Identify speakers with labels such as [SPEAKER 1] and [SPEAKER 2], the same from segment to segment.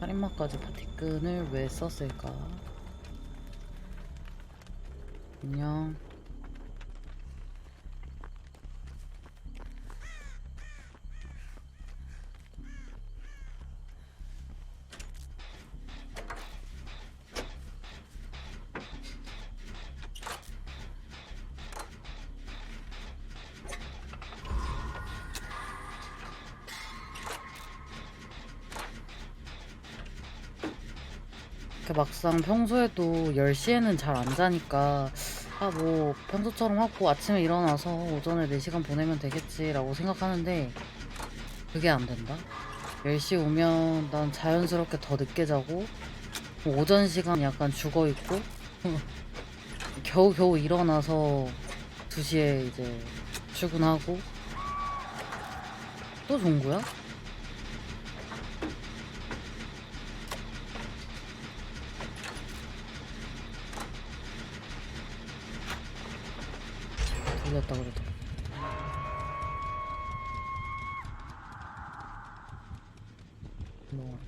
[SPEAKER 1] 살인마까지 파티끈을 왜 썼을까? 안녕. 이렇게 막상 평소에도 10시에는 잘 안 자니까 아 뭐 평소처럼 하고 아침에 일어나서 오전에 4시간 보내면 되겠지라고 생각하는데 그게 안 된다. 10시 오면 난 자연스럽게 더 늦게 자고 뭐 오전 시간 약간 죽어 있고 겨우겨우 일어나서 2시에 이제 출근하고 또 종구야? 돌렸다 그래도. 뭐.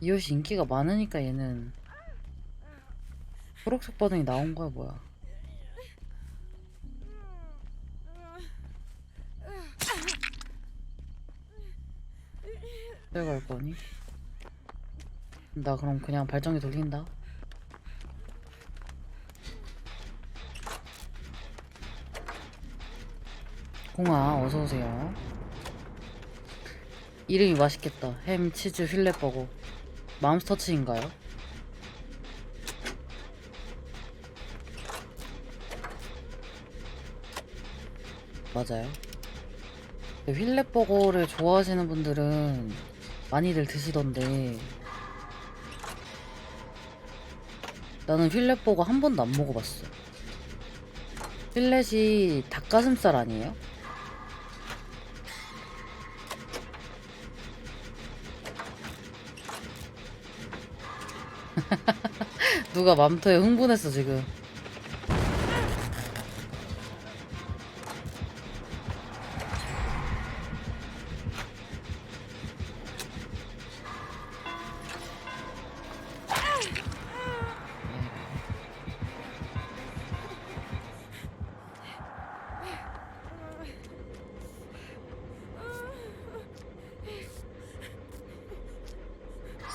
[SPEAKER 1] 이 옷이 인기가 많으니까 얘는 초록색 버전이 나온 거야 뭐야 내갈 거니? 나 그럼 그냥 발전기 돌린다. 공아 어서 오세요. 이름이 맛있겠다. 햄 치즈 휠렛버거. 맘스터치인가요? 맞아요. 휠렛버거를 좋아하시는 분들은 많이들 드시던데 나는 휠렛버거 한 번도 안 먹어봤어. 휠렛이 닭가슴살 아니에요? 누가 맘터에 흥분했어 지금.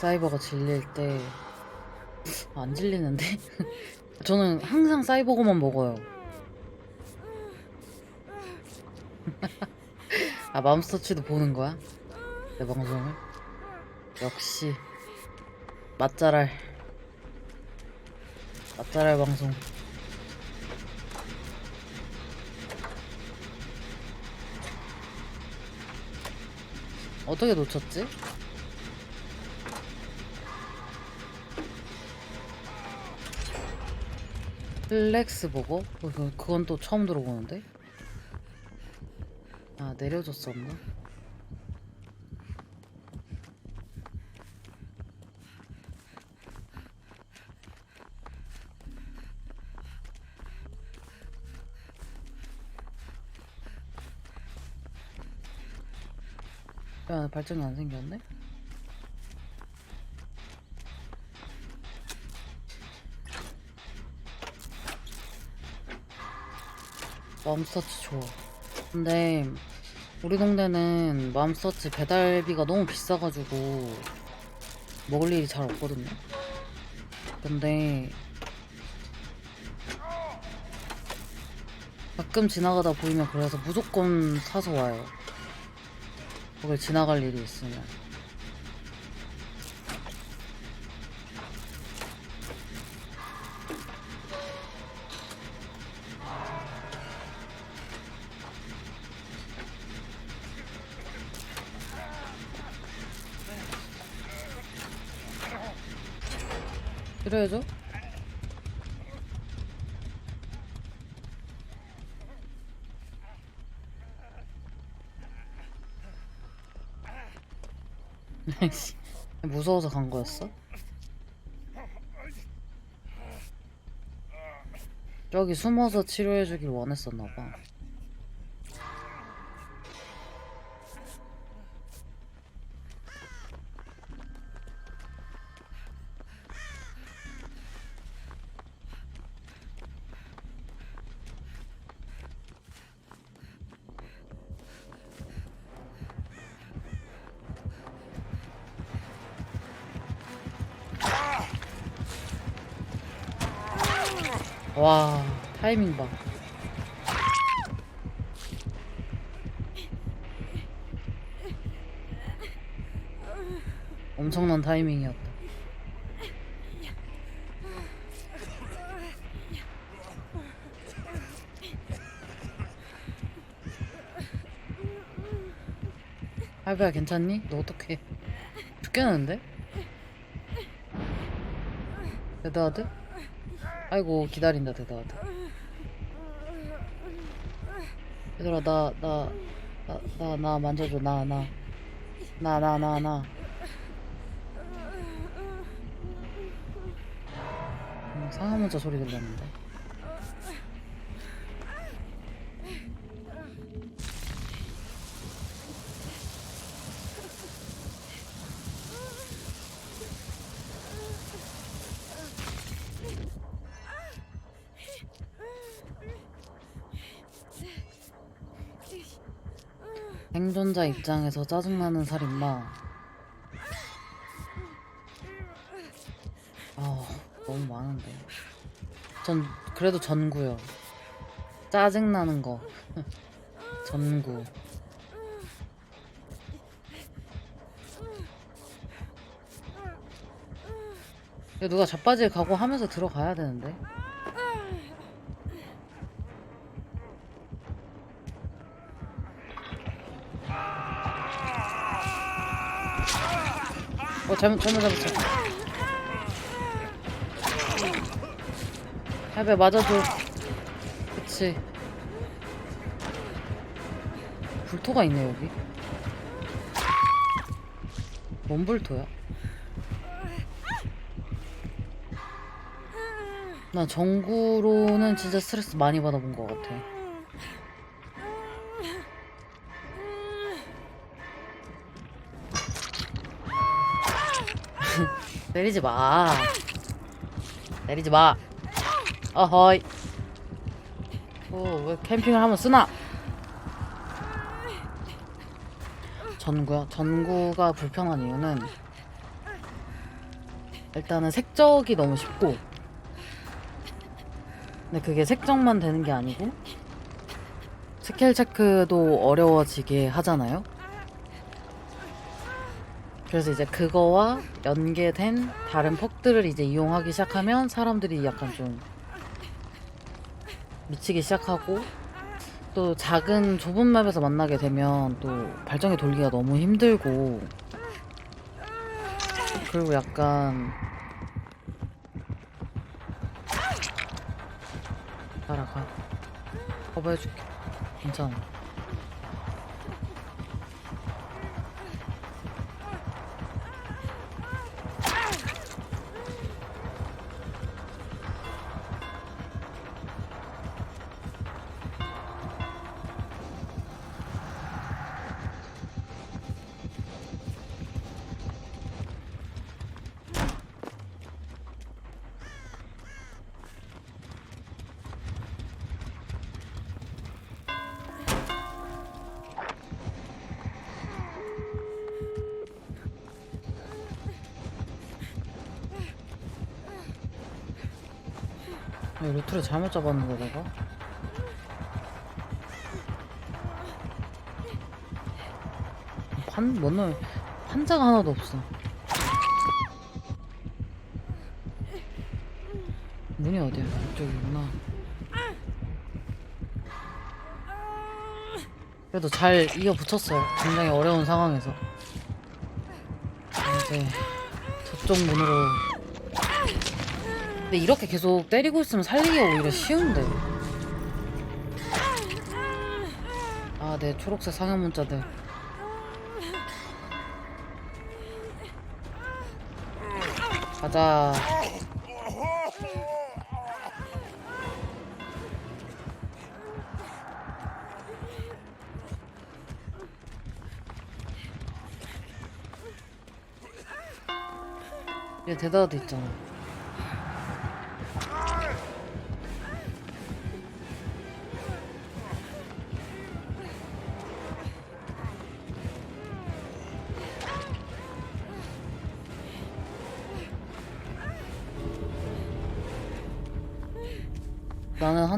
[SPEAKER 1] 사이버가 질릴 때 안 질리는데? 저는 항상 사이버거만 먹어요. 아 맘스터치도 보는 거야? 내 방송을? 역시 맛잘알 맛잘알 방송 어떻게 놓쳤지? 플렉스 그- 그건 또 처음 들어보는데? 아 내려줬었나? 야 발전이 안 생겼네? 맘스터치 좋아. 근데 우리 동네는 맘스터치 배달비가 너무 비싸가지고 먹을 일이 잘 없거든요. 근데 가끔 지나가다 보이면 그래서 무조건 사서 와요. 거길 지나갈 일이 있으면. 그래야죠. 씨. 무서워서 간 거였어? 저기 숨어서 치료해주길 원했었나 봐. 와 타이밍 봐. 엄청난 타이밍이었다. 할배야 괜찮니? 너 어떡해? 죽겠는데? 데드하드? 아이고 기다린다 데드하드 얘들아 나 나 나 나 나 만져줘 나 나. 나 나 나나. 음, 상하문자 소리 들렸는데 생존자 입장에서 짜증나는 살인마. 아 너무 많은데. 전 그래도 전구요. 짜증나는 거. 전구. 이거 누가 자빠질 각오하면서 들어가야 되는데 어 잘못 잘못 잡았어 할배 맞아줘. 그치. 불토가 있네 여기. 뭔 불토야? 나 전구로는 진짜 스트레스 많이 받아본 것 같아 내리지 마. 내리지 마. 어허이. 어, 왜 캠핑을 하면 쓰나? 전구요? 전구가 불편한 이유는 일단은 색적이 너무 쉽고 근데 그게 색적만 되는 게 아니고 스킬 체크도 어려워지게 하잖아요. 그래서 이제 그거와 연계된 다른 퍽들을 이제 이용하기 시작하면 사람들이 약간 좀 미치기 시작하고 또 작은 좁은 맵에서 만나게 되면 또 발전기 돌기가 너무 힘들고 그리고 약간 따라가. 커버해줄게. 괜찮아 아, 루트를 잘못 잡았는데 내가? 판, 뭔 판자가 하나도 없어 문이 어디야? 이쪽이구나 그래도 잘 이어 붙였어요 굉장히 어려운 상황에서 이제 저쪽 문으로 근데 이렇게 계속 때리고 있으면 살리기가 오히려 쉬운데. 아, 네, 초록색 상형 문자들. 가자. 얘 대다도 있잖아.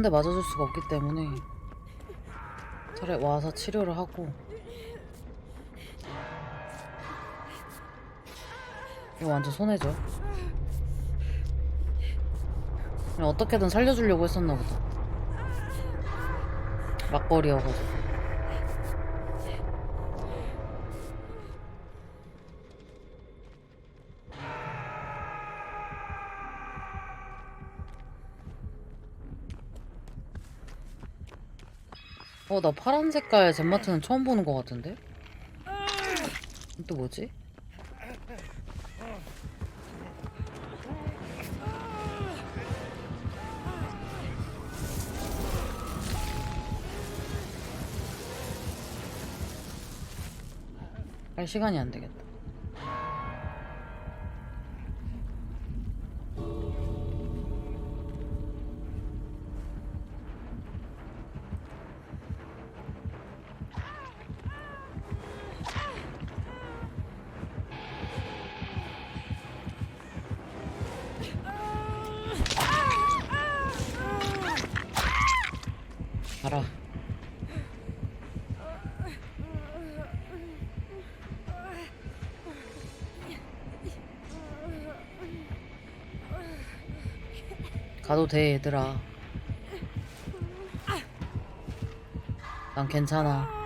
[SPEAKER 1] 대 맞아줄 수가 없기 때문에 차라리 와서 치료를 하고. 이거 완전 손해죠. 그냥 어떻게든 살려주려고 했었나 보다. 막걸리여가지고 어, 나 파란 색깔 젠마트는 처음 보는 것 같은데? 또 뭐지? 할 시간이 안 되겠다. 가라. 가도 돼, 얘들아. 난 괜찮아.